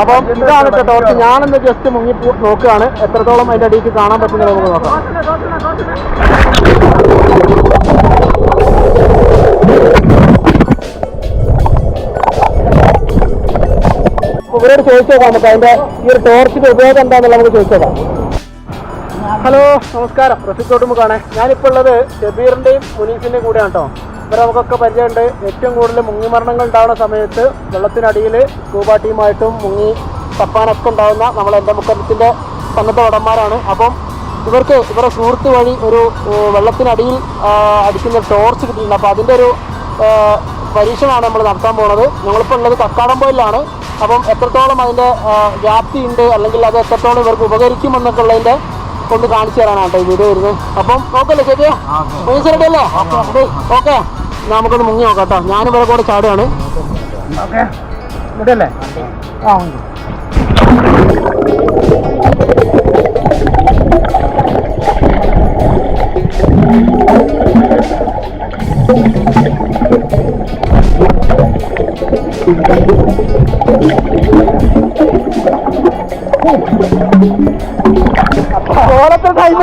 അപ്പം ഇതാണ് കേട്ടോ ടോർച്ച് ഞാനൊന്ന് ജസ്റ്റ് മുങ്ങി നോക്കുകയാണ്. എത്രത്തോളം അതിന്റെ അടിയിൽ കാണാൻ പറ്റുന്നത് നമുക്ക് നോക്കാം. ഇവരോട് ചോദിച്ചോക്കാം നമുക്ക് അതിന്റെ ഈ ഒരു ടോർച്ചിന്റെ ഉപയോഗം എന്താണെന്നുള്ള നമുക്ക് ചോദിച്ചോക്കാം ഹലോ നമസ്കാരം. റഫീഖ് തോട്ടുമുക്കാണ് ഞാനിപ്പോൾ ഉള്ളത് ഷബീറിന്റെയും മുനീഫിന്റെയും കൂടെയാണ് കേട്ടോ. ഇവരെ നമുക്കൊക്കെ പരിചയമുണ്ട്. ഏറ്റവും കൂടുതൽ മുങ്ങി മരണങ്ങൾ ഉണ്ടാകുന്ന സമയത്ത് വെള്ളത്തിനടിയിൽ സ്കൂബ ടീമായിട്ടും മുങ്ങി തപ്പാനൊക്കെ ഉണ്ടാകുന്ന നമ്മളെ എന്റെ മുക്കത്തിന്റെ സന്നദ്ധ ഉടന്മാരാണ് അപ്പം ഇവർക്ക് ഇവരുടെ സുഹൃത്ത് വഴി ഒരു വെള്ളത്തിനടിയിൽ അടിക്കുന്ന ടോർച്ച് കിട്ടിയിട്ടുണ്ട്. അപ്പോൾ അതിന്റെ ഒരു പരീക്ഷണമാണ് നമ്മൾ നടത്താൻ പോകുന്നത് ഞങ്ങളിപ്പോൾ ഉള്ളത് കക്കാടംപോയിലാണ് അപ്പം എത്രത്തോളം അതിന്റെ വ്യാപ്തി ഉണ്ട് അല്ലെങ്കിൽ അത് എത്രത്തോളം ഇവർക്ക് ഉപകരിക്കും എന്നൊക്കെ ഉള്ളതിന്റെ കൊണ്ട് കാണിച്ചു തരാനാണ് കേട്ടോ ഈ വീഡിയോ വരുന്നത്. അപ്പം ഓക്കെ. അല്ലേ റെഡി അല്ലേ? ഓക്കെ. നമുക്കൊന്ന് മുങ്ങി നോക്കാം കേട്ടോ ഞാൻ കൂടെ ചാടുകയാണ് ഓക്കെ ഇവിടെയല്ലേ ആ ഉണ്ട് ഓരത്ര ടൈം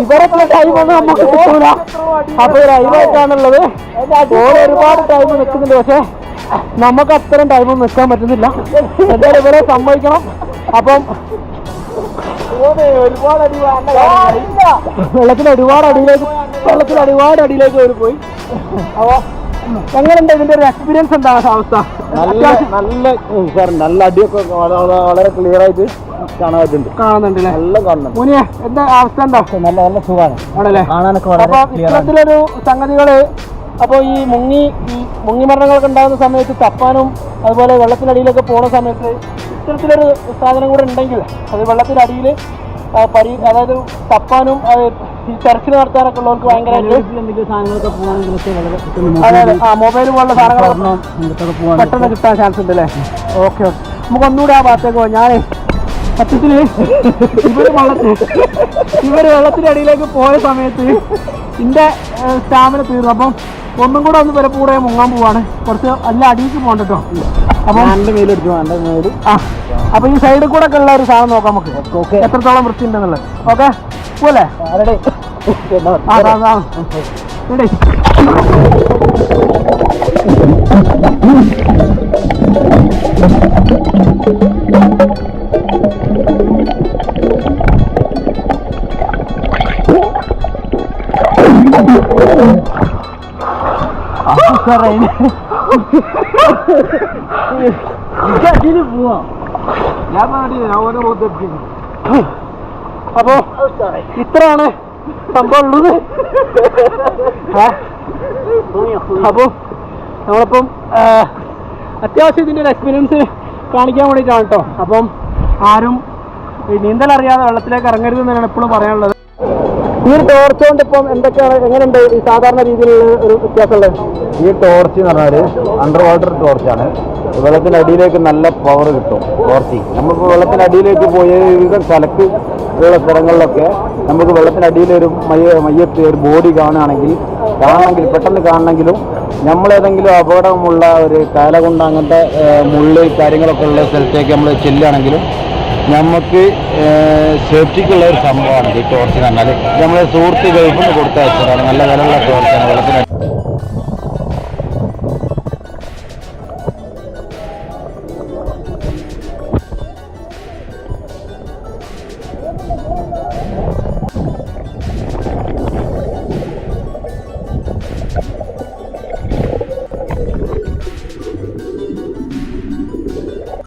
ഇവരത്ര ടൈം ഒന്നും നമുക്ക് കിട്ടൂല. അപ്പൊ ലൈവായിട്ടാണുള്ളത് ഓരോ ഒരുപാട് ടൈം നിൽക്കുന്നുണ്ട് പക്ഷെ നമുക്ക് അത്രയും ടൈമൊന്നും നിൽക്കാൻ പറ്റുന്നില്ല. എന്തായാലും ഇവരെ സമ്മതിക്കണം. അപ്പം വെള്ളത്തിന് വെള്ളത്തിൽ ഒരുപാട് അടിയിലേക്ക് വെള്ളത്തിൽ ഒരുപാട് അടിയിലേക്ക് അവർ പോയി. അപ്പൊ എങ്ങനെയുണ്ട് ഇതിന്റെ ഒരു എക്സ്പീരിയൻസ് എന്താണ് അവസ്ഥ നല്ല നല്ല സാർ നല്ല അടിയൊക്കെ വള- വള- വളരെ ക്ലിയർ ആയിട്ട് കാണുന്നുണ്ട് കാണുന്നുണ്ട്. മുനിയെ എന്താ അവസ്ഥ എന്താ? നല്ല നല്ല സുഖമാണ്. ആണല്ലേ? കാണാനൊക്കെ അപ്പൊ ഇത്തരത്തിലൊരു സംഗതികൾ അപ്പോൾ ഈ മുങ്ങി ഈ മുങ്ങി മരണങ്ങളൊക്കെ ഉണ്ടാകുന്ന സമയത്ത് തപ്പാനും അതുപോലെ വെള്ളത്തിനടിയിലൊക്കെ പോണ സമയത്ത് ഇത്തരത്തിലൊരു സാധനം കൂടെ ഉണ്ടെങ്കിൽ അത് വെള്ളത്തിനടിയിൽ പരി അതായത് തപ്പാനും ഈ തെരച്ചിൽ നടത്താനൊക്കെ ഉള്ളവർക്ക് ഭയങ്കരമായിട്ട് അതെ ആ മൊബൈൽ പോലുള്ള സാധനങ്ങളൊക്കെ പെട്ടെന്ന് കിട്ടാൻ ചാൻസ് ഉണ്ട് അല്ലേ ഓക്കെ ഓക്കെ. നമുക്ക് ഒന്നുകൂടെ ആ ഭാഗത്തേക്ക് പോകാം ഞാനേ സത്യത്തിൽ ഇവർ വള്ളത്തിൽ ഇവർ വെള്ളത്തിന്റെ അടിയിലേക്ക് പോയ സമയത്ത് എന്റെ സ്റ്റാമിന തീർന്നു. അപ്പം ഒന്നും കൂടെ ഒന്ന് വരെ കൂടെ മുങ്ങാൻ പോവാണ്. കുറച്ച് നല്ല അടിയിലേക്ക് പോകണ്ട അപ്പൊ അപ്പം ആ ഈ സൈഡിൽ കൂടെ ഒക്കെ ഉള്ള ഒരു സാധനം നോക്കാം നമുക്ക്. ഓക്കെ എത്രത്തോളം വൃത്തി ഉണ്ടെന്നുള്ളത് ഓക്കെ പോലെ ആ ഇവിടെ. അതിന് പോവാം ഞാൻ പറഞ്ഞില്ല ഓരോ ബോധം അപ്പോ ഇത്രയാണ് സംഭവം ഉള്ളത് ഏ? അപ്പോ നമ്മളിപ്പം അത്യാവശ്യം ഇതിന്റെ ഒരു എക്സ്പീരിയൻസ് കാണിക്കാൻ വേണ്ടിയിട്ടാണ് കേട്ടോ അപ്പം ആരും നീന്തൽ അറിയാതെ വെള്ളത്തിലേക്ക് ഇറങ്ങരുത് എന്നാണ് എപ്പോഴും പറയാനുള്ളത്. ഈ ഒരു ടോർച്ച് കൊണ്ട് ഇപ്പം എന്തൊക്കെയാണ് എങ്ങനെയുണ്ട് ഈ സാധാരണ രീതിയിലുള്ള ഒരു വ്യത്യാസമുള്ളത്? ഈ ടോർച്ച് എന്ന് പറഞ്ഞാൽ അണ്ടർ വാട്ടർ ടോർച്ചാണ് വെള്ളത്തിന്റെ അടിയിലേക്ക് നല്ല പവർ കിട്ടും ടോർച്ച് നമുക്ക് വെള്ളത്തിന്റെ അടിയിലേക്ക് പോയ വിവിധ സ്ഥലത്ത് ഉള്ള സ്ഥലങ്ങളിലൊക്കെ നമുക്ക് വെള്ളത്തിന്റെ അടിയിലൊരു മയ്യ മയ്യത്ത് ഒരു ബോഡി കാണുകയാണെങ്കിൽ കാണണമെങ്കിൽ പെട്ടെന്ന് കാണണമെങ്കിലും നമ്മളേതെങ്കിലും അപകടമുള്ള ഒരു കാലകൊണ്ട് അങ്ങനത്തെ മുള്ളി കാര്യങ്ങളൊക്കെ ഉള്ള സ്ഥലത്തേക്ക് നമ്മൾ ചെല്ലുകയാണെങ്കിലും നമുക്ക് സേഫ്റ്റിക്കുള്ള ഒരു സംഭവമാണ് ഈ ടോർച്ച് എന്ന് പറഞ്ഞാൽ നമ്മളെ സുഹൃത്ത് കൊടുത്ത കൊടുത്തയച്ചതാണ്. നല്ല വിലയുള്ള ടോർച്ചാണ് വെള്ളത്തിന്.